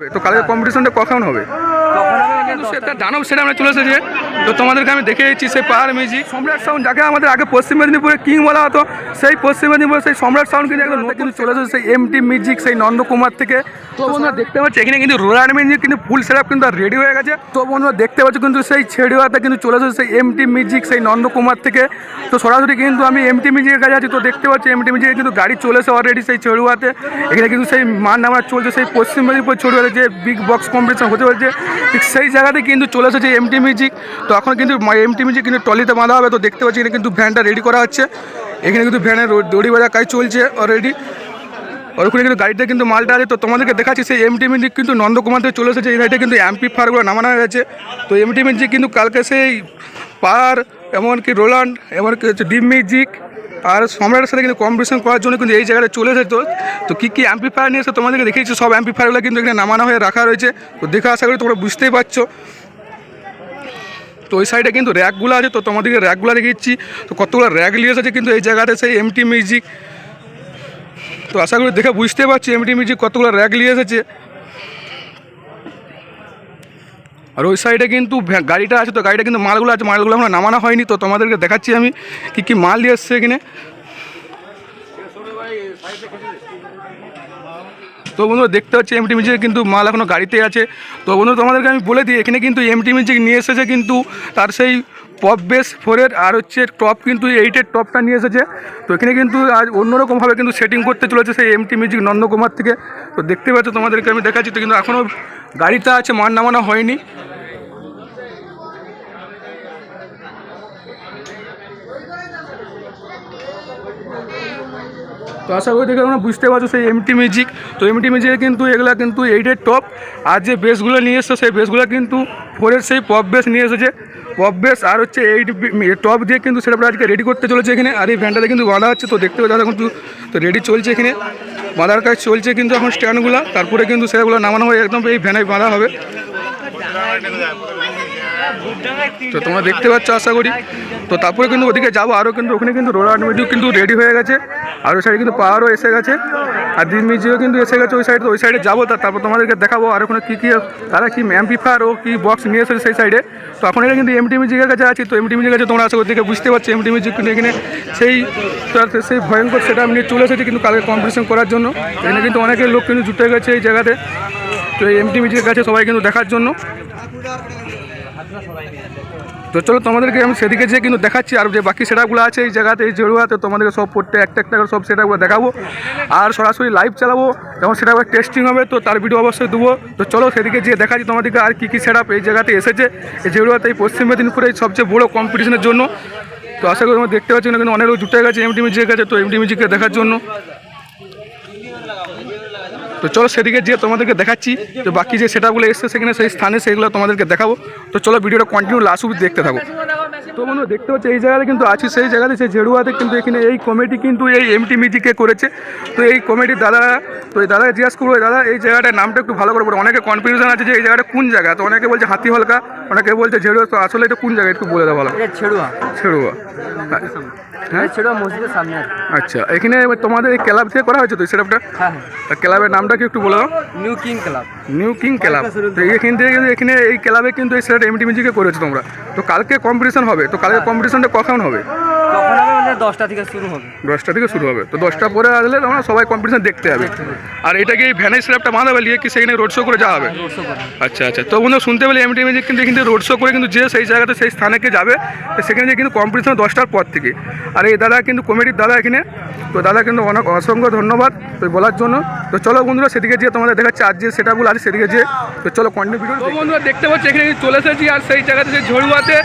তো কালকে কম্পিটিশনটা কখন হবে? সেটা দানব সেটা আমরা চলে এসেছে। তো তোমাদেরকে আমি দেখে দিচ্ছি সেই পাহাড় মিউজিক। সম্রাট সাউন্ড যাকে আমাদের আগে পশ্চিম মেদিনীপুরে কিং বলা হতো, সেই পশ্চিম মেদিনীপুরে সেই সম্রাট সাউন্ড কিন্তু একদম নতুন চলে এসেছে, সেই এমটি মিউজিক সেই নন্দকুমার থেকে। তো বন্ধুরা দেখতে পাচ্ছি, এখানে কিন্তু রোলার মিউজিক কিন্তু ফুল সেটআপ কিন্তু রেডি হয়ে গেছে। তো বন্ধুরা দেখতে পাচ্ছ কিন্তু সেই ছেড়ুয়াতে কিন্তু চলে এসেছে সেই এমটি মিউজিক সেই নন্দকুমার থেকে। তো সরাসরি কিন্তু আমি এমটি মিউজিকের কাছে আছি, তো দেখতে পাচ্ছি এমটি মিউজিকের কিন্তু গাড়ি চলে এসে অলরেডি সেই ছেড়ুয়াতে। এখানে কিন্তু সেই মান নামা চলছে সেই পশ্চিম মেদিনীপুর ছেড়ুয়াতে যে বিগ বক্স কম্পিটিশন হতে চলছে, ঠিক সেই জায়গাতে কিন্তু চলে এসেছে এমটি মিউজিক তো এখন কিন্তু এমটি মিউজিক কিন্তু টলিতে বাঁধা হবে, তো দেখতে পাচ্ছি এখানে কিন্তু ভ্যানটা রেডি করা হচ্ছে। এখানে কিন্তু ভ্যানের দড়ি বাজার কাজ চলছে অলরেডি আর ওখানে কিন্তু গাড়িতে কিন্তু মালটা আছে। তো তোমাদেরকে দেখাচ্ছি, সেই এমটি মিউজিক কিন্তু নন্দকুমার থেকে চলে এসেছে। এই গাড়িতে কিন্তু এমপি ফারগুলো নামানো হয়ে গেছে। তো এমটি মিউজিক কিন্তু কালকে সেই পার এমনকি রোলান্ড, এমনকি হচ্ছে ডিম মিউজিক আর সম্রাটের সাথে কিন্তু কম্পিটিশন করার জন্য কিন্তু এই জায়গাটা চলে এসেছে। তো তো কী কী অ্যাম্পিফায়ার নিয়ে এসে তোমাদেরকে দেখিয়েছি। সব অ্যাম্পিফায়ারগুলো কিন্তু এখানে নামানো হয়ে রাখা রয়েছে। তো দেখে আশা করি তোমরা বুঝতেই পারছ। তো ওই সাইডে কিন্তু র্যাকগুলো আছে, তো তোমাদেরকে র্যাকগুলো দেখিয়েছি তো কতগুলো র্যাক নিয়ে এসেছে কিন্তু এই জায়গাতে সেই এমটি মিউজিক তো আশা করি দেখে বুঝতে পারছি এমটি মিউজিক কতগুলো র্যাক নিয়ে এসেছে আর ওই সাইডে কিন্তু গাড়িটা আছে, তো গাড়িটা কিন্তু মালগুলো আছে, মালগুলো আমরা নামানো হয়নি, তো তোমাদেরকে দেখাচ্ছি আমি কী কী মাল নিয়ে এসছে এখানে। তো বন্ধুরা, দেখতে পাচ্ছি এমটি মিউজিক কিন্তু মাল এখনও গাড়িতে আছে। তো বন্ধু তোমাদেরকে আমি বলে দিই, এখানে কিন্তু এমটি মিউজিক নিয়ে এসেছে কিন্তু তার সেই পপ বেস ফোরের আর হচ্ছে টপ কিন্তু এইটের টপটা নিয়ে এসেছে। তো এখানে কিন্তু আজ অন্যরকমভাবে কিন্তু সেটিং করতে চলেছে সেই এমটি মিউজিক নন্দকুমার থেকে। তো দেখতে পাচ্ছ তোমাদেরকে আমি দেখাচ্ছি, তো কিন্তু এখনও গাড়িটা আছে মান নামানো হয়নি। তো আশা করি দেখে তোমরা বুঝতে পারছ সেই এমটি মিউজিক তো এমটি মিউজিকে কিন্তু এগুলা কিন্তু এইটের টপ আর যে বেসগুলো নিয়ে এসছে, সেই বেসগুলো কিন্তু ফোরের সেই পপ বেস নিয়ে এসেছে। পপ বেস আর হচ্ছে এইট টপ দিয়ে কিন্তু সেটা আজকে রেডি করতে চলেছে এখানে। আর এই ভ্যানটাতে কিন্তু বাঁধা হচ্ছে তো দেখতে পাচ্ছি কিন্তু তো রেডি চলছে এখানে। বাঁধার কাজ চলছে কিন্তু এখন স্ট্যান্ডগুলো তারপরে কিন্তু সেগুলো নামানো হয়ে একদম এই ভ্যানে বাঁধা হবে। তো তোমরা দেখতে পাচ্ছ আশা করি। তো তারপরে কিন্তু ওদিকে যাব আরও কিন্তু ওখানে কিন্তু রোলার মিউজিক কিন্তু রেডি হয়ে গেছে। আর ওই সাইডে কিন্তু পাহাড়ও এসে গেছে। আর দিন মিউজিকও কিন্তু এসে গেছে ওই সাইডে ওই সাইডে যাব তারপর তোমাদেরকে দেখাবো আর ওখানে কী কী তারা কি অ্যাম্পিফায়ার ও কী বক্স নিয়ে এসেছে সেই সাইডে তো এখন এটা কিন্তু এমটি মিউজিকের কাছে আছি। তো এমটি মিউজিকের কাছে তোমরা আশা করি বুঝতে পারছ এমটি মিউজিক কিন্তু এখানে সেই সেই ভয়ঙ্কর সেটা নিয়ে চলে এসেছে কিন্তু কালকে কম্পিটিশন করার জন্য। এখানে কিন্তু অনেকের লোক কিন্তু জুটে গেছে এই জায়গাতে। তো এই এমটি মিউজিকের কাছে সবাই কিন্তু দেখার জন্য। তো চলো তোমাদেরকে আমি সেদিকে যেয়ে কিন্তু দেখাচ্ছি, আর যে বাকি সেটাগুলো আছে এই জায়গাতে, এই জড়ুয়াতে তোমাদেরকে সব পড়তে, একটা একটা করে সব সেটাগুলো দেখাবো। আর সরাসরি লাইভ চালাবো, যখন সেটা টেস্টিং হবে, তো তার ভিডিও অবশ্যই দেবো। তো চলো সেদিকে যেয়ে দেখাচ্ছি তোমাদেরকে আর কী কী সেট এই জায়গাতে এসেছে। এই জড়ুয়াতে এই পশ্চিম মেদিনীপুরে এই সবচেয়ে বড়ো কম্পিটিশনের জন্য। তো আশা করি তোমরা দেখতে পাচ্ছি না, কিন্তু অনেক লোক জুটে গেছে এমটি মিউজিকের কাছে, তো এমটি মিউজিককে দেখার জন্য। তো চলো সেদিকে যেয়ে তোমাদেরকে দেখাচ্ছি, তো বাকি যে সেটাগুলো এসছে সেখানে সেই স্থানে সেগুলো তোমাদেরকে দেখাবো। তো চলো ভিডিওটা কন্টিনিউ লাস্ট অব্দি দেখতে থাকো। তো বন্ধু দেখতে পাচ্ছি এই জায়গাতে কিন্তু আছি সেই জায়গাতে সেই জেড়ুয়াতে কিন্তু এখানে এই কমিটি কিন্তু এই এমটি মিউজিকে করেছে। তো এই কমিটির দাদা তো এই দাদাকে জিজ্ঞাসা করব দাদা এই জায়গাটার নামটা একটু ভালো করে বলো। অনেকে কনফিউশন আছে যে এই জায়গাটা কোন জায়গা? তো অনেকে বলছে হাতি হলকা অনেকে বলছে জেড়ুয়া তো আসলে এটা কোন জায়গা? একটু বলে দেওয়া ভালো। ছেড়ুয়া। ছেড়ুয়া। হ্যাঁ? ছেড়ুয়া মসজিদের সামনে আচ্ছা এখানে তোমাদের এই ক্লাব থেকে করা হয়েছে তো সেটআপটা হ্যাঁ হ্যাঁ। ক্লাবের নামটা কি একটু বলে দাও? New King Club New King Club তো এখান থেকে কিন্তু এখানে এই ক্লাবে কিন্তু এই সেট এমটি মিউজিকে করেছ তোমরা। তো কালকে কম্পিটিশন হবে। তো কালকে কম্পিটিশনটা কখন হবে? কখন হবে? দশটা থেকে শুরু হবে। দশটা থেকে শুরু হবে। তো দশটা পরে আসলে তোমরা সবাই কম্পিটিশন দেখতে যাবে। আর এটাকে এই ভ্যানের স্ল্যাবটা বাঁধাবে নিয়ে কি সেখানে রোড শো করে যাওয়া হবে? আচ্ছা আচ্ছা। তো বন্ধু শুনতে পেলে এমটি মিউজিক কিন্তু এখানে রোড শো করে কিন্তু যে সেই জায়গাতে সেই স্থানেকে যাবে সেখানে যে কিন্তু কম্পিটিশন দশটার পর থেকে। আর এই দাদা কিন্তু কমিটির দাদা এখানে। তো দাদা কিন্তু অনেক অসংখ্য ধন্যবাদ তো বলার জন্য। তো চলো বন্ধুরা সেদিকে যেয়ে তোমাদের দেখাচ্ছে আর যে সেটাগুলো আছে সেদিকে যেয়ে। তো চলো কন্টিনিউ ভিডিও তো বন্ধুরা দেখতে পাচ্ছি এখানে চলে এসেছি আর সেই জায়গাতে সেই ঝড়ুয়াতে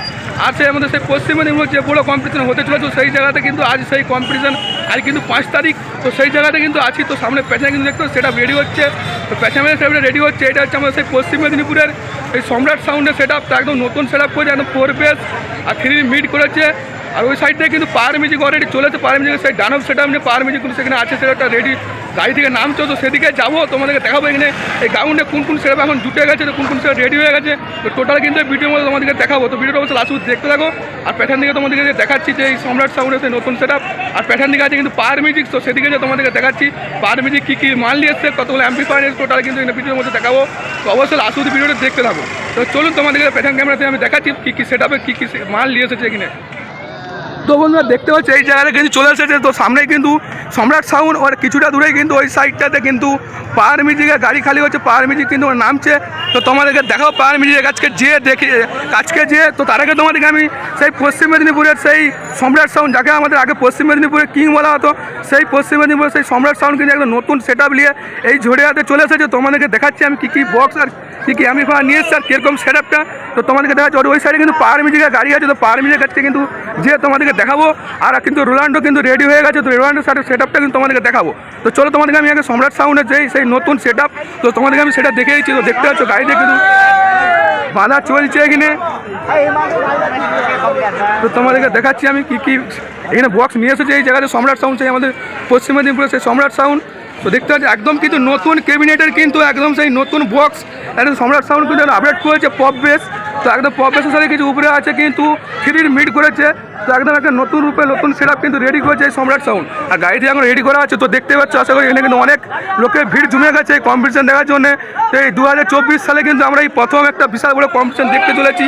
আর সেই আমাদের সেই পশ্চিম মেদিনীপুর যে বড়ো কম্পিটিশন হতে চলেছে সেই জায়গাতে কিন্তু আজ সেই কম্পিটিশান আজ কিন্তু পাঁচ তারিখ, তো সেই জায়গাতে কিন্তু আছি, তো সামনে পেছনে কিন্তু দেখতে সেটা রেডি হচ্ছে। তো পেছনে সেটা রেডি হচ্ছে, এটা হচ্ছে আমাদের সেই পশ্চিম মেদিনীপুরের এই সম্রাট সাউন্ডের সেট আপ একদম নতুন সেট আপ করেছে, একদম ফোর বেস আর থ্রি মিট করেছে। আর ওই সাইড থেকে কিন্তু পাওয়ার মিউজিক অলরেডি চলেছে পাওয়ার মিউজিক সেই ডানব সেট আপ নিয়ে পাওয়ার মিউজিক কিন্তু সেখানে আছে, সেটা রেডি গাড়ি থেকে নামছো তো সেদিকে যাব, তোমাদেরকে দেখাবো এখানে। এই গ্রাউন্ডে কোন কোন সেরা এখন জুটে গেছে তো কোন কোন সেরা রেডি হয়ে গেছে, তো টোটাল কিন্তু ভিডিওর মধ্যে তোমাদেরকে দেখাবো। তো ভিডিওটা অবশ্যই লাস্ট দেখতে থাকো, আর প্যাটার্ন দিকে তোমাদেরকে দেখাচ্ছি যে এই সম্রাট সাউন্ডের সেই নতুন সেট আর প্যাটার্ন দিকে আছে কিন্তু পার মিউজিক তো সেদিকে যে তোমাদেরকে দেখাচ্ছি পার মিউজিক কী কী মাল নিয়ে এসছে কতগুলো অ্যাম্পিফায়ার এসছে টোটাল কিন্তু এই ভিডিওর মধ্যে দেখাবো। তো অবশ্যই লাস্ট ভিডিওটা দেখতে থাকো। তো চলুন তোমাদেরকে প্যাটার্ন ক্যামেরাতে আমি দেখাচ্ছি কী কী সেট আপে কী কী মাল নিয়ে এসেছে এখানে। তো বন্ধুরা দেখতে পাচ্ছি, এই জায়গাটা কিন্তু চলে এসেছে। তো সামনেই কিন্তু সম্রাট সাউন্ড ওর কিছুটা দূরেই কিন্তু ওই সাইডটাতে কিন্তু পাহাড় মিউজিকের গাড়ি খালি হচ্ছে, পাহাড় মিউজিক কিন্তু নামছে। তো তোমাদেরকে দেখাও পাহাড় মিউজিক আজকে যে দেখে, আজকে যে তো তার আগে তোমাদেরকে আমি সেই পশ্চিম মেদিনীপুরের সেই সম্রাট সাউন্ড যাকে আমাদের আগে পশ্চিম মেদিনীপুরের কিং বলা হতো, সেই পশ্চিম মেদিনীপুরের সেই সম্রাট সাউন্ড কিন্তু একটা নতুন সেট আপ নিয়ে এই ঝড়িয়াতে চলে এসেছে। তোমাদেরকে দেখাচ্ছি আমি কী কী বক্স আর কী কী আমি নিয়ে এসছি আর কীরকম সেট আপটা তো তোমাদেরকে দেখাচ্ছি ওই সাইডে কিন্তু পাহাড় মিউজিকের গাড়ি আছে, তো পাহাড় মিউজিকের কাছে কিন্তু যে তোমাদেরকে দেখাবো, আর কিন্তু রোনাল্ডো কিন্তু রেডি হয়ে গেছে, তো রোলান্ডোর সাথে সেট আপটা কিন্তু তোমাদেরকে দেখাবো। তো চলো তোমাদেরকে আমি আগে সম্রাট সাউন্ডের যেই, সেই নতুন সেট আপ তো তোমাদেরকে আমি সেটা দেখে দিচ্ছি তো দেখতে পাচ্ছ গাড়িতে কিন্তু বাঁধা চলছে এখানে। তো তোমাদেরকে দেখাচ্ছি আমি কি কি এখানে বক্স নিয়ে এসেছে এই জায়গাতে সম্রাট সাউন্ড, সেই আমাদের পশ্চিম মেদিনীপুরের সেই সম্রাট সাউন্ড। তো দেখতে পাচ্ছি, একদম কিন্তু নতুন ক্যাবিনেটের কিন্তু একদম সেই নতুন বক্স একদম সম্রাট সাউন্ড কিন্তু আপডেট করেছে পপ বেস তো একদম বেসের কিছু উপরে আছে কিন্তু থ্রির মিড করেছে। তো একদম একটা নতুন রূপে নতুন সেট কিন্তু রেডি করেছে এই সম্রাট সাউন্ড আর গাড়িটি এখন রেডি করা আছে, তো দেখতে পাচ্ছ, আশা করি এখানে কিন্তু অনেক লোকের ভিড় জমে গেছে এই কম্পিটিশন দেখার জন্য। তো এই দু হাজার চব্বিশ সালে কিন্তু আমরা এই প্রথম একটা বিশাল বড় কম্পিটিশন দেখতে চলেছি।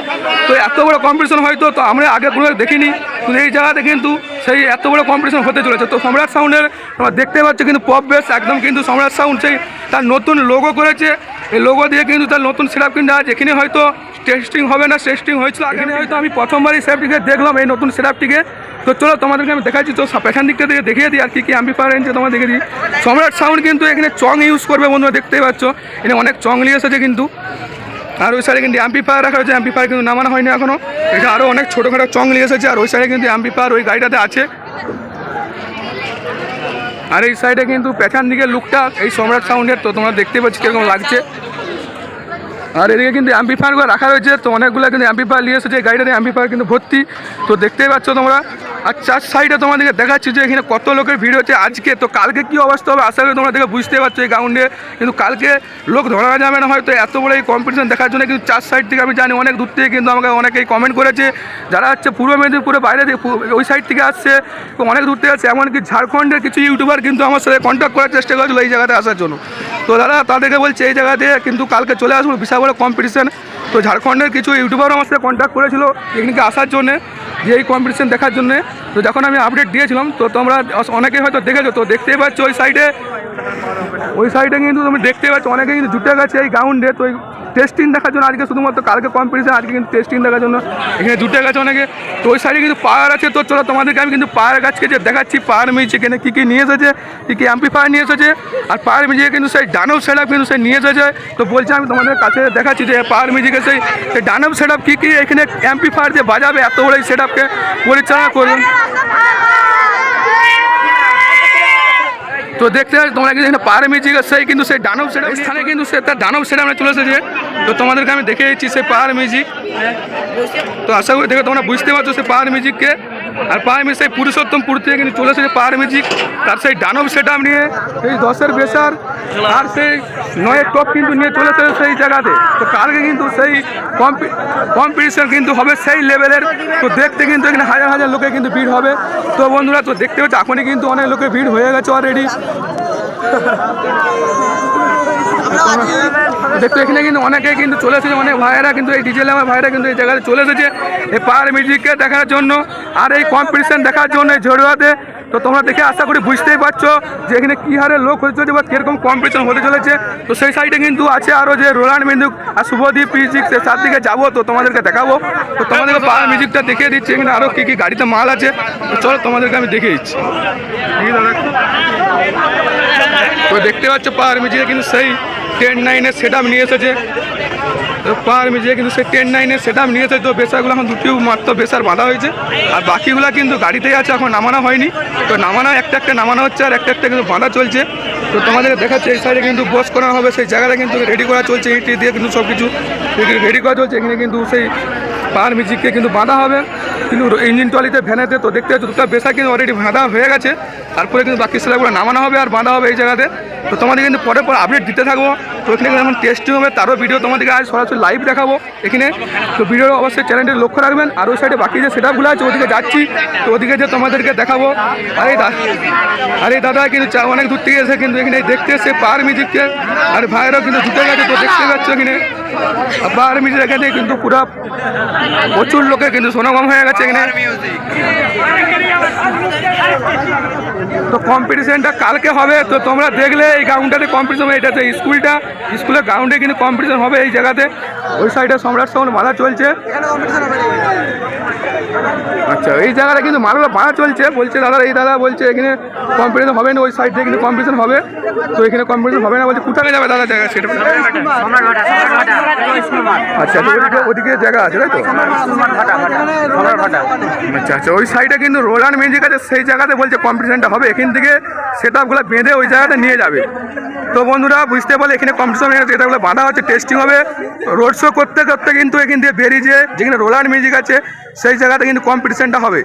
তো এত বড় কম্পিটিশন হয়তো, তো আমরা আগে কোনো দেখিনি। কিন্তু এই জায়গাতে কিন্তু সেই এত বড় কম্পিটিশন হতে চলেছে। তো সম্রাট সাউন্ডের তোমরা দেখতে পাচ্ছ কিন্তু পপ বেস একদম কিন্তু সম্রাট সাউন্ড সেই তার নতুন লোগো করেছে। এই লোগো দিয়ে কিন্তু তার নতুন সেটআপ কিন্তু আজ এখানে হয়তো টেস্টিং হবে না টেস্টিং হয়েছিল এখানে হয়তো আমি প্রথমবার এই সেটটিকে দেখলাম, এই নতুন সেটআপটিকে তো চলো তোমাদেরকে আমি দেখাচ্ছি, তো পেছন দিকটা থেকে দেখিয়ে দিই আর কি কি অ্যাম্পিফায়ার এনেছে তোমার দেখে দিই। সম্রাট সাউন্ড কিন্তু এখানে চং ইউজ করবে বন্ধুরা, দেখতেই পাচ্ছ। এখানে অনেক চং নিয়ে এসেছে কিন্তু। আর ওই সাইডে কিন্তু অ্যাম্পিফায়ার রাখা হয়েছে অ্যাম্পিফায়ার কিন্তু নামানো হয়নি এখনও এটা আরও অনেক ছোটোখাটো চং নিয়ে এসেছে, আর ওই সাইডে কিন্তু অ্যাম্পিফায়ার ওই গাড়িটাতে আছে। আর এই সাইডে কিন্তু পেছন দিকের লুকটা এই সম্রাট সাউন্ডের তো তোমরা দেখতে পাচ্ছ কীরকম লাগছে। আর এদিকে কিন্তু অ্যাম্পিফায়ারগুলো রাখা রয়েছে, তো অনেকগুলো কিন্তু অ্যাম্পিফায়ার নিয়ে এসেছে, এই গাড়িটাতে অ্যাম্পিফায়ার কিন্তু ভর্তি। তো দেখতেই পাচ্ছ তোমরা আর চার সাইডে তোমাদেরকে দেখাচ্ছি যে এখানে কত লোকের ভিড় হচ্ছে। আজকে তো কালকে কী অবস্থা হবে আশা করি তোমরা দেখে বুঝতে পারছ এই গ্রাউন্ডে কিন্তু কালকে লোক ধরা যাবে না হয়তো, এত বড় এই কম্পিটিশন দেখার জন্য। কিন্তু চার সাইড থেকে আমি জানি অনেক দূর থেকে কিন্তু আমাকে অনেকেই কমেন্ট করেছে। যারা হচ্ছে পূর্ব মেদিনীপুরে বাইরে থেকে ওই সাইড থেকে আসছে অনেক দূর থেকে আসছে। এমনকি ঝাড়খণ্ডের কিছু ইউটিউবার কিন্তু আমার সাথে কন্ট্যাক্ট করার চেষ্টা করেছিল এই জায়গাতে আসার জন্য। তো দাদা, তাদেরকে বলছে এই জায়গাতে কিন্তু কালকে চলে আসব বিশাল বড় কম্পিটিশন তো ঝাড়খণ্ডের কিছু ইউটিউবারও আমার সাথে কন্ট্যাক্ট করেছিল এখানে আসার জন্যে। যে এই কম্পিটিশন দেখার জন্যে তো যখন আমি আপডেট দিয়েছিলাম, তো তোমরা অনেকে হয়তো দেখেছ, তো দেখতেই পাচ্ছ ওই সাইডে ওই সাইডে কিন্তু তুমি দেখতে পাচ্ছ অনেকে কিন্তু জুটে গেছে এই গ্রাউন্ডে তো ওই টেস্টিং দেখার জন্য আজকে শুধুমাত্র কালকে কম্পিটিশন আজকে কিন্তু টেস্টিং দেখার জন্য এখানে জুটে গেছে অনেকে। তো ওই সাইডে কিন্তু পাহাড় আছে। তো চলো তোমাদেরকে আমি কিন্তু পাহাড় গাছকে যে দেখাচ্ছি পাহাড় মিউজিক এখানে কী কী নিয়ে এসেছে, কী কী অ্যাম্পিফায়ার নিয়ে এসেছে। আর পাহাড় মিউজিকে কিন্তু সেই ডানব সেট কিন্তু সেই নিয়ে এসেছে। তো বলছি আমি তোমাদের কাছে দেখাচ্ছি যে পাহাড় মিউজিকের সেই সেই ডানব সেট আপ কী কী এখানে অ্যাম্পিফায়ার যে বাজাবে, এত বড় এই সেট আপকে পরিচালনা করবে তো দেখতে তোমরা কিন্তু পাহাড়ে পাহাড় মিউজিক সেই কিন্তু সেই ডানব সেটা স্থানে কিন্তু সে তার ডানব সেটা আমরা চলে এসেছে। তো তোমাদেরকে আমি দেখে দিচ্ছি সেই পাহাড় মিউজিক। তো আশা করি দেখে তোমরা বুঝতে পারছ সেই পাহাড় মিউজিককে। আর মিউজিক সেই পুরুষোত্তমপুর থেকে কিন্তু চলে এসেছে পাহাড় মিউজিক তার সেই দানব সেটা নিয়ে, সেই দশের বেসার আর সেই নয়ের টপ কিন্তু নিয়ে চলে এসেছে সেই জায়গাতে। তো কালকে কিন্তু সেই কম্পিটিশন কিন্তু হবে সেই লেভেলের তো দেখতে কিন্তু এখানে হাজার হাজার লোকে কিন্তু ভিড় হবে। তো বন্ধুরা, তো দেখতে হচ্ছে এখনই কিন্তু অনেক লোকে ভিড় হয়ে গেছে অলরেডি দেখতে এখানে কিন্তু অনেকে কিন্তু চলে এসেছে, অনেক ভাইয়েরা কিন্তু এই ডিজেল আমার ভাইয়েরা কিন্তু এই জায়গায় চলে এসেছে। এই পাহাড় মিউজিককে দেখার জন্য আর এই কম্পিটিশন দেখার জন্য এই ঝড়ুয়াতে। তো তোমরা দেখে আশা করি বুঝতেই পারছ যে এখানে কী হারে লোক হতে চলেছে বা কীরকম কম্পিটিশন হতে চলেছে। তো সেই সাইডে কিন্তু আছে আরও যে রোলান্ড মিউজিক আর শুভদীপ মিউজিক সে তার দিকে যাব, তো তোমাদেরকে দেখাবো। তো তোমাদেরকে পাহাড় মিউজিকটা দেখিয়ে দিচ্ছি, এখানে আরও কী কী গাড়িতে মাল আছে। তো চলো তোমাদেরকে আমি দেখিয়ে দিচ্ছি। তো দেখতে পাচ্ছ পাহাড় মিউজিকে কিন্তু সেই টেন নাইনের সেট আপ নিয়ে এসেছে। পাহাড় মিউজিকে কিন্তু সেই টেন নাইনের সেট আপ নিয়ে এসেছে। তো বেসারগুলো এখন দুটিও মাত্র বেসার বাঁধা হয়েছে। আর বাকিগুলো কিন্তু গাড়িতেই আছে, এখন নামানো হয়নি। তো নামানো, একটা একটা নামানো হচ্ছে আর একটা একটা কিন্তু বাঁধা চলছে। তো তোমাদের দেখাচ্ছে, এই সাইডে কিন্তু বস করা হবে, সেই জায়গাটা কিন্তু রেডি করা চলছে ইট দিয়ে কিন্তু সব কিছু রেডি করা চলছে। এখানে কিন্তু সেই পাহাড় মিউজিককে কিন্তু বাঁধা হবে। কিন্তু ইঞ্জিন টলিতে ভ্যানেতে তো দেখতে পাচ্ছ, দুটো বেসা কিন্তু অলরেডি বাঁধা হয়ে গেছে। তারপরে কিন্তু বাকি সেলাগুলো নামানো হবে আর বাঁধা হবে এই জায়গাতে। তো তোমাদের কিন্তু পরে পরে আপডেট দিতে থাকব। তো এখানে যেমন টেস্টিং হবে, তারও ভিডিও তোমাদেরকে আজ সরাসরি লাইভ দেখাবো এখানে। তো ভিডিও অবশ্যই চ্যানেলটি লক্ষ্য রাখবেন। আর ওই সাইডে বাকি যে সেটাগুলো আছে, ওদিকে যাচ্ছি। তো ওদিকে যে তোমাদেরকে দেখাবো। আরে আরে দাদা, কিন্তু অনেক দূর থেকে এসে কিন্তু এখানে দেখতে এসে পার মিউজিককে আর ভাইরাও কিন্তু ঢুকে গেছে, তো দেখতে পাচ্ছ এখানে। পার মিউজিক এখানে কিন্তু পুরো প্রচুর লোকের কিন্তু সমাগম হয়ে গেছে এখানে। তো কম্পিটিশনটা কালকে হবে, তো তোমরা দেখলে এই গ্রাউন্ডটাতে কম্পিটিশন হবে এটাতে স্কুলটা। স্কুলের গ্রাউন্ডে কিন্তু কম্পিটিশন হবে এই জায়গাতে। ওই সাইডে সম্রাট সাউন্ড মালা চলছে। আচ্ছা এই জায়গাটা কিন্তু মালা বাঁধা চলছে, বলছে দাদা, এই দাদা বলছে এখানে কম্পিটিশন হবে না, ওই সাইড থেকে কিন্তু কম্পিটিশন হবে। তো এখানে কম্পিটিশন হবে না, বলছে কোথায় যাবে দাদা জায়গা? সেটা আচ্ছা ওদিকে ওদিকে জায়গা আছে, তাই তো? আচ্ছা আচ্ছা ওই সাইডে কিন্তু রোলান মিউজিক আছে সেই জায়গাতে বলছে কম্পিটিশনটা হবে। এখান থেকে সেট বেঁধে ওই জায়গাতে নিয়ে যাবে। তো বন্ধুরা, বুঝতে পারলে এখানে কম্পিটিশন এটাগুলো বাঁধা হচ্ছে টেস্টিং হবে। রোড শো করতে করতে কিন্তু এখান থেকে বেরিয়ে যেখানে রোলার মিউজিক আছে, সেই জায়গাতে কিন্তু কম্পিটিশনটা হবে।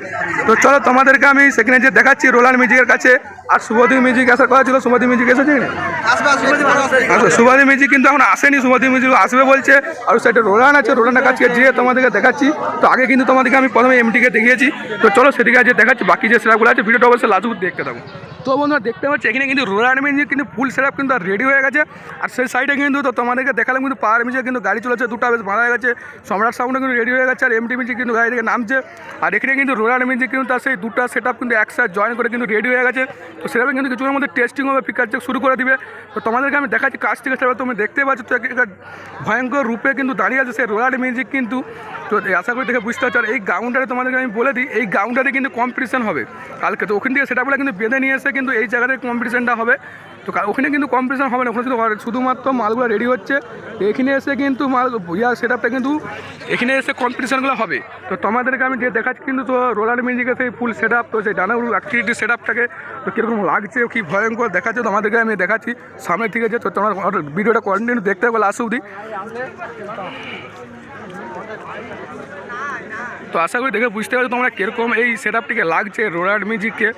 তো চলো তোমাদেরকে আমি সেখানে যে দেখাচ্ছি রোলার মিউজিকের কাছে। আর শুভদী মিউজিক আসার কথা ছিল শুভদী মিউজিক এসেছে আচ্ছা মিজি কিন্তু এখন আসেনি সুভাধি মিজি আসবে বলছে। আর সেটা রোলান আছে, রোলানের কাছে যেয়ে তোমাদেরকে দেখাচ্ছি। তো আগে কিন্তু তোমাদেরকে আমি প্রথমে এমটিকে দেখিয়েছি। তো চলো সেদিকে আজ দেখাচ্ছি, বাকি যে সেরাগুলো আছে, ভিডিওটা অবশ্যই লাজুক দেখতে থাকো। তো বন্ধুরা, দেখতে পাচ্ছি, এখানে কিন্তু রোলার মিউজিক কিন্তু ফুল সেটআপ কিন্তু রেডি হয়ে গেছে। আর সেই সাইডে কিন্তু তো তোমাদেরকে দেখালাম কিন্তু পাওয়ার মিউজিক কিন্তু গাড়ি চলেছে, দুটো বেশ বাঁধা গেছে। সম্রাট সাউন্ডও কিন্তু রেডি হয়ে গেছে, আর এমটি মিউজিক কিন্তু গাড়ি থেকে নামছে। আর এখানে কিন্তু রোলার মিউজিক কিন্তু তার সেই দুটো সেট কিন্তু একসাথে জয়েন করে কিন্তু রেডি হয়ে গেছে। তো সেভাবে কিন্তু কিছুর মধ্যে টেস্টিং হবে ফিকার চেক শুরু করে দিবে। তো তোমাদেরকে আমি দেখাচ্ছি কাছ থেকে সেভাবে তুমি দেখতে পাচ্ছ তো ভয়ঙ্কর রূপে কিন্তু দাঁড়িয়ে আছে সেই রোলার মিউজিক কিন্তু। তো আশা করি দেখে বুঝতে পারছ। আর এই গ্রাউন্ডারে তোমাদেরকে আমি বলে দিই, এই গ্রাউন্ডারে কিন্তু কম্পিটিশন হবে। কালকে তো ওখান থেকে সেটাগুলো কিন্তু বেঁধে নিয়ে এসে কিন্তু এই জায়গাতে কম্পিটিশানটা হবে। তো ওখানে কিন্তু কম্পিটিশন হবে না। ওখানে শুধু শুধুমাত্র মালগুলো রেডি হচ্ছে। এখানে এসে কিন্তু মাল ইয়া সেটআপটা কিন্তু এখানে এসে কম্পিটিশানগুলো হবে। তো তোমাদেরকে আমি যে দেখাচ্ছি কিন্তু তো রোলার মিউজিকের সেই ফুল সেট আপ তো সেই ডানাগুলো অ্যাক্টিভিটি সেট আপটাকে তো কীরকম লাগছে, কি ভয়ঙ্কর দেখাচ্ছে তোমাদেরকে আমি দেখাচ্ছি। সামনে থেকে যে তো তোমার ভিডিওটা কন্টিনিউ দেখতে হবে লাস্ট তো আশা করি দেখে বুঝতে পারছ তোমরা কীরকম এই সেট আপটিকে লাগছে রোলার মিউজিককে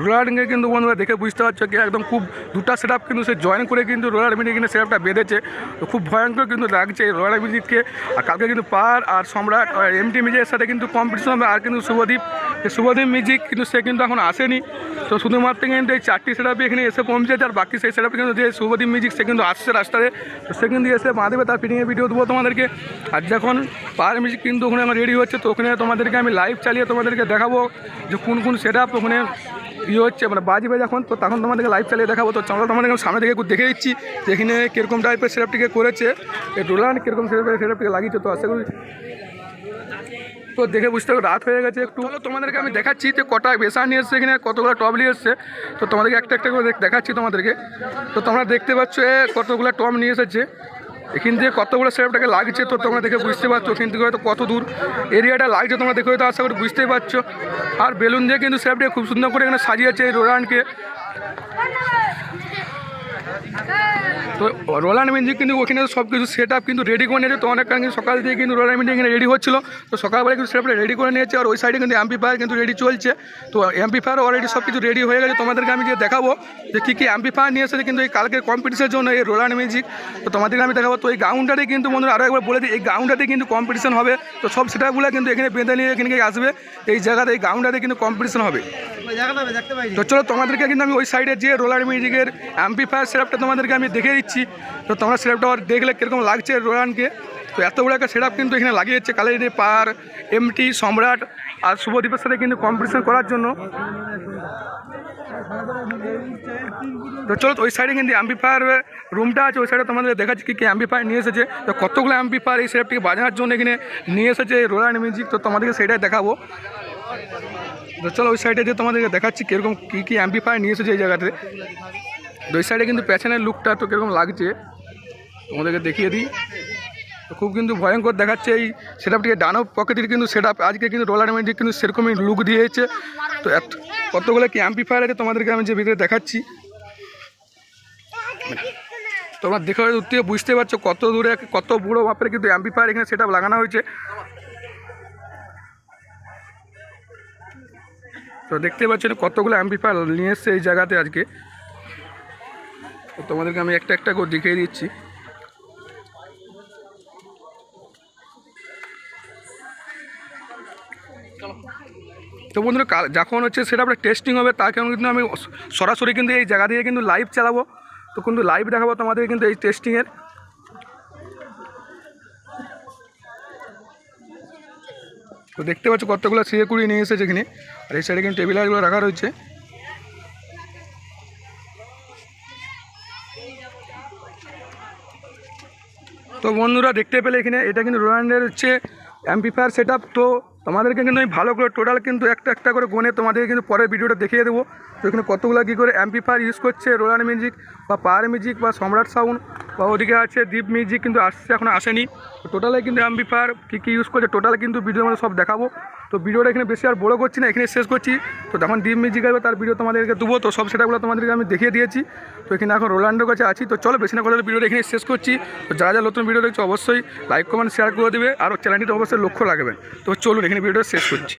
রোলার মিউজিক কিন্তু বন্ধুরা দেখে বুঝতে পারছ কি একদম খুব দুটা সেট কিন্তু সে জয়েন করে কিন্তু রোলার মিডি কিন্তু সেট বেঁধেছে। তো খুব ভয়ঙ্কর কিন্তু লাগছে রোলার মিউজিককে আর কালকে কিন্তু পার আর সম্রাট এমটি মিউজিকের সাথে কিন্তু কম্পিটিশন হবে। আর কিন্তু শুভদীপ শুভদীপ মিউজিক কিন্তু সে কিন্তু এখন আসেনি। তো শুধুমাত্র কিন্তু এই চারটি সেট এখানে এসে পৌঁছেছে, আর বাকি সেই সেট কিন্তু যে শুভদীপ মিউজিক সে কিন্তু আসছে রাস্তাতে, তো সে কিন্তু এসে বাঁধবে, তার ফিটিংয়ের ভিডিও দেবো তোমাদেরকে। আর যখন পার মিউজিক কিন্তু ওখানে আমার রেডি হচ্ছে, তো ওখানে তোমাদেরকে আমি লাইভ চালিয়ে তোমাদেরকে দেখাবো যে কোন কোন সেট ওখানে ইয়ে হচ্ছে মানে বাজবে যখন, তো তখন তোমাদেরকে লাইভ চালিয়ে দেখাবো। তো চলো তোমাদেরকে সামনে থেকে একটু দেখে দিচ্ছি যে এখানে কীরকম টাইপের সেটআপটিকে করেছে রোলান কীরকম সেটআপটিকে লাগিয়েছে, তো আশা করি তো দেখে বুঝতে রাত হয়ে গেছে একটু। তোমাদেরকে আমি দেখাচ্ছি যে কটা বেসা নিয়ে এসছে এখানে কতগুলো টপ নিয়ে এসছে। তো তোমাদেরকে একটা একটা করে দেখাচ্ছি তোমাদেরকে। তো তোমরা দেখতে পাচ্ছ, এ কতগুলো টপ নিয়ে এসেছে। এখান থেকে কতগুলো সেটটাকে লাগছে তো তোমরা দেখে বুঝতে পারছ, এখান থেকে হয়তো কত দূর। এরিয়াটা লাগছে তোমরা দেখে হয়তো আশা করি বুঝতেই পারছ। আর বেলুন দিয়ে কিন্তু সেটটাকে খুব সুন্দর করে এখানে সাজিয়েছে এই রোলানকে তো রোলান মিউজিক কিন্তু ওখানে সব কিছু সেট আপ কিন্তু রেডি করে নিয়েছে। তো অনেক কারণ কিন্তু সকাল থেকে কিন্তু রোলান মিউজিক এখানে রেডি হচ্ছিল। তো সকালবেলা কিন্তু সেটআপটা রেডি করে নিয়েছে আর ওই সাইডে কিন্তু অ্যাম্পিফায়ার কিন্তু রেডি চলছে। তো অ্যাম্পিফায়ার অলরেডি সব কিছু রেডি হয়ে গেছে। তোমাদেরকে আমি যে দেখাবো যে কী কী অ্যাম্পিফায়ার নিয়ে এসেছে কিন্তু এই কালকের কম্পিটিশনের জন্য এই রোলান মিউজিক তো তোমাদেরকে আমি দেখাবো। তো এই গ্রাউন্ডটাতে কিন্তু বন্ধুরা আরও একবার বলে দিই এই গ্রাউন্ডটাতে কিন্তু কম্পিটিশন হবে। তো সব সেটআপগুলো কিন্তু এখানে বেঁধে নিয়ে এখানে আসবে। এই জায়গাতে এই গ্রাউন্ডটাতে কিন্তু কম্পিটিশন হবে। তো চলো তোমাদেরকে কিন্তু আমি ওই সাইডে যে রোলার মিউজিকের অ্যাম্পিফায়ার সেটআপটা তোমাদেরকে আমি দেখে দিচ্ছি। তো তোমরা সেটআপটা দেখলে কীরকম লাগছে রোলানকে তো এত বড় একটা সেটআপ কিন্তু এখানে লাগিয়েছে কালেরি পার এমটি সম্রাট আর শুভদীপের সাথে কিন্তু কম্পিটিশন করার জন্য। তো চলো ওই সাইডে কিন্তু অ্যাম্পিফায়ার রুমটা আছে, ওই সাইডে তোমাদের দেখাচ্ছি কী কী অ্যাম্পিফায়ার নিয়ে এসেছে। তো কতগুলো অ্যাম্পিফায়ার এই সেটআপটিকে বাজানোর জন্য এখানে নিয়ে এসেছে রোলার মিউজিক তো তোমাদেরকে সেটাই দেখাবো। তো চলো ওই সাইডে যে তোমাদেরকে দেখাচ্ছি কীরকম কী কী অ্যাম্পিফায়ার নিয়ে এসেছে এই জায়গাতে। ওই সাইডে কিন্তু পেছনের লুকটা তো কীরকম লাগছে, তোমাদেরকে দেখিয়ে দিই। খুব কিন্তু ভয়ঙ্কর দেখাচ্ছে এই সেটআপটিকে ডানব পকেটের কিন্তু সেটআপ আজকে কিন্তু রোলার মিউজিক কিন্তু সেরকমই লুক দিয়েছে। তো এত, কতগুলো কি অ্যাম্পিফায়ার আছে তোমাদেরকে আমি যে ভিতরে দেখাচ্ছি? তোমরা দেখে দূর থেকে বুঝতে পারছ কত দূরে, কত বড়ো মাপের কিন্তু অ্যাম্পিফায়ার এখানে সেটা লাগানো হয়েছে। তো দেখতে পাচ্ছেন কতগুলো অ্যাম্পিফায়ার নিয়ে এসছে এই জায়গাতে আজকে। তোমাদেরকে আমি একটা একটা করে দেখিয়ে দিচ্ছি। তো বন্ধুরা যখন হচ্ছে সেটা আপনার টেস্টিং হবে কারণে কিন্তু আমি সরাসরি কিন্তু এই জায়গা থেকে কিন্তু লাইভ চালাবো। তো কিন্তু লাইভ দেখাবো তোমাদের কিন্তু এই টেস্টিংয়ের তো দেখতে পাচ্ছ কতগুলো সিএ কুড়ি নিয়ে এসেছে এখানে। আর এই সাইডে কিন্তু টেবিলারগুলো রাখা রয়েছে। তো বন্ধুরা দেখতে পেলে এখানে, এটা কিন্তু রোনাল্ডের হচ্ছে অ্যাম্পিফায়ার সেট তো তোমাদেরকে কিন্তু আমি ভালো করে টোটাল কিন্তু একটা একটা করে গোনে তোমাদেরকে কিন্তু পরের ভিডিওটা দেখিয়ে দেবো। তো এখানে কতগুলো কী করে অ্যাম্পিফায়ার ইউজ করছে রোলান্ড মিউজিক বা পাওয়ার মিউজিক বা সম্রাট সাউন্ড বা ওদিকে আছে দ্বীপ মিউজিক কিন্তু আসছে, এখন আসেনি। টোটালে কিন্তু অ্যাম্পিফায়ার কী কী ইউজ করছে টোটাল কিন্তু ভিডিও মধ্যে সব দেখাবো। তো ভিডিওটা এখানে বেশি আর বড়ো করছি না এখানে শেষ করছি। তো যখন ডিম মিউজিক আসবে তার ভিডিও তোমাদেরকে দেবো তো সব সেটাগুলো তোমাদেরকে আমি দেখিয়ে দিয়েছি। তো এখানে এখন রোলান্ডোর কাছে আছি। তো চলো, বেশি না করে ভিডিওটা এখানে শেষ করছি। তো যারা যারা নতুন ভিডিও দেখছ, অবশ্যই লাইক কমেন্ট শেয়ার করে দেবে। আর চ্যানেলটি অবশ্যই লক্ষ্য রাখবেন। তো চলুন, এখানে ভিডিওটা শেষ করছি।